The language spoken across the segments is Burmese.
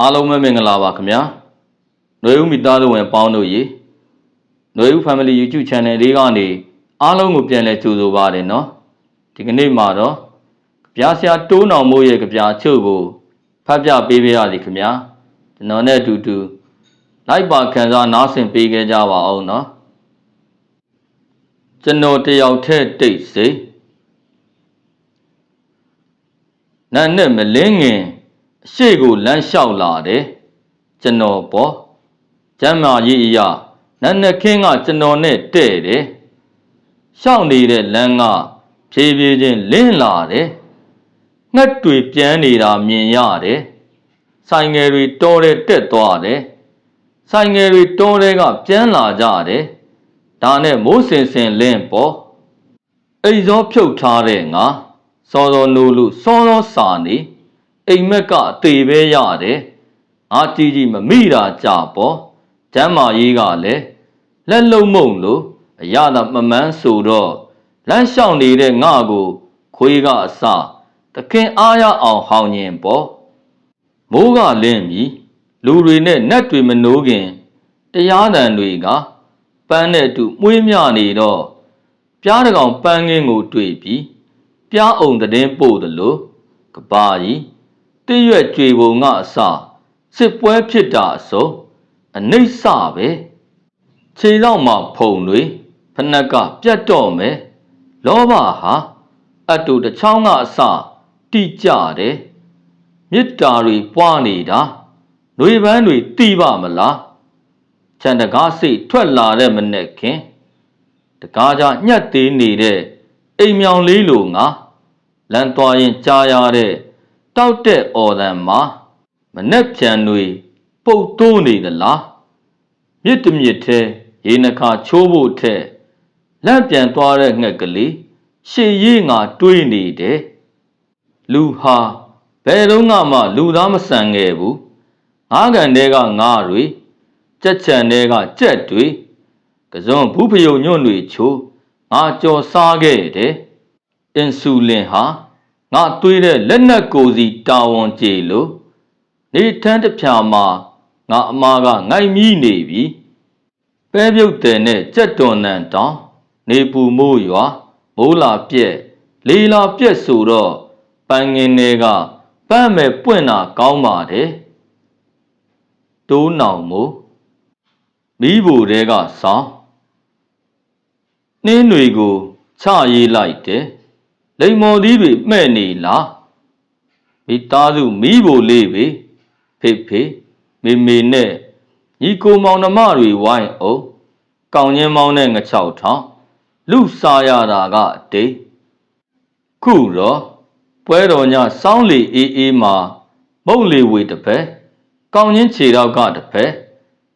အားလုံးပဲမင်္ဂလာပါခင်ဗျာຫນွေဦးမိသားစုဝင်ပေါင်းတို့ရေຫນွေဦး Family YouTube Channel လေးကနေအားလုံးကိုပြန်လည်ကြိုဆိုပါရစေနော်ဒီကနေ့မှာတော့ကြပြားဆရာတိုးနောင်မိုးရဲ့ကြပြားချုပ်ကိုဖတ်ပြပေးပေးရစီခင်ဗျာကျွန်တော်နဲ့အတူတူလိုက်ပါခံစားနားဆင်ပေးခဲ့ကြပါအောင်နော်ကျွန်တော်တယောက်ထဲတိတ်စိတ်နာနဲ့မလင်းငင်အ ရှိကိုလမ်းလျှောက်လာတယ်ကျွန်တော်ပေါ့ကျမ်းမာရေးအရာနတ်နှစ်ခင်းကကျွန်တော်နဲ့တဲ့တယ်ရှောက်နေတဲ့လမ်းကဖြည်းဖြည်းချင်းလင်းလာတယ်ငှက်တွေပြန်နေတာမြင်ရတယ်ဆိုင်ငယ်တွေတောတဲ့တက်သွားတယ်ဆိုင်ငယ်တွေတောတဲ့ကပြန်လာကြတယ်ဒါနဲ့မိုးစင်စင်လင်းပေါ့အိမ်စောဖြုတ်ထားတဲ့ငါစောစောနိုးလို့စောစောစာနေ အိမ်မက်ကအသေးပဲရတယ်ငါကြီးကြီးမမိတာကြပေါ့ကျမ်းမာရေးကလည်းလက်လုံးမုံလို့အရသာမမှန်းဆိုတော့လမ်းလျှောက်နေတဲ့ငါကို ခွေးကအစတခင်အားရအောင်ဟောင်းရင်ပေါ့မိုးကလင်းပြီလူတွေနဲ့နတ်တွေမနိုးခင်တရားတန်တွေကပန်းနဲ့အတူမွေးမြနေတော့ပြားတကောင်ပန်းငင်းကိုတွေ့ပြီးပြားအောင်တည်င်းပို့တယ်လို့ကဘာကြီး တည့်ရွက်ကြွေပုံကအစစစ်ပွဲဖြစ်တာအစုံအနှိမ့်စပဲခြေတော့မှဖုံတွေဖနက်ကပြတ်တော့မယ်လောဘဟာအတူတစ်ချောင်းကအစတိကြတယ်မေတ္တာတွေပွားနေတာຫນွေပန်းတွေတီးပါမလားချန်တကားစိတ်ထွက်လာတဲ့မနဲ့ခင်တကားကြညှက်သေးနေတဲ့အိမ်မြောင်လေးလိုငါလမ်းသွားရင်ကြားရတဲ့ တောက်တဲ့အော်တန်မှာမနဲ့ပြန်တွေပုတ်တိုးနေသလားမြစ်တမြစ်ထဲရေနှခါချိုးဖို့ထက်လက်ပြန်သွားတဲ့ငှက်ကလေးရှေ့ရေးငါတွေးနေတယ်လူဟာဘယ်တော့မှလူသားမဆန်ခဲ့ဘူးငါးကန်တဲကငါးတွေကြက်ချန်တဲကကြက်တွေကစုံဘူးဖယုံညွန့်တွေချိုးငါကြော်စားခဲ့တယ်အင်ဆူလင်ဟာ ငါသွေးတဲ့လက်နက်ကိုစီတာဝန်ကျေလို့နေထန်းတစ်ဖြာမှာငါအမားကငိုက်မီးနေပြီပဲပြုတ်တယ်နဲ့ကြက်တွန်နန်တောင်နေပူမိုးရွာမိုးလာပြက်လေလာပြက်ဆိုတော့ပန်းငင်းတွေကပန်းမဲ့ပွင့်တာကောင်းပါတယ်တိုးနောင်မို့မိဘတဲကဆောင်းနှင်းတွေကိုချရေးလိုက်တယ် လိမ္မော်သီးတွေမှဲ့နေလားမိသားစုမိဘလေးပဲဖေဖေမေမေနဲ့ညီကိုမောင်နှမတွေဝိုင်းအောင်ကောင်းချင်းမောင်းတဲ့ငချောက်ထောင်လူစားရတာကအတိတ်ခုတော့ပွဲတော်ညစောင်းလီအေးအေးမှာမုံလီဝေတစ်ဖက်ကောင်းချင်းခြေတော့ကတစ်ဖက်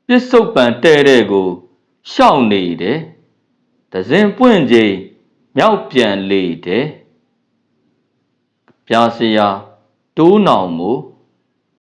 ပစ္စုပန်တဲ့တဲ့ကိုရှောက်နေတယ်ဒဇင်ပွင့်ချိန်မြောက်ပြန်လေတယ် ပြာစရာတိုးနောင်မို့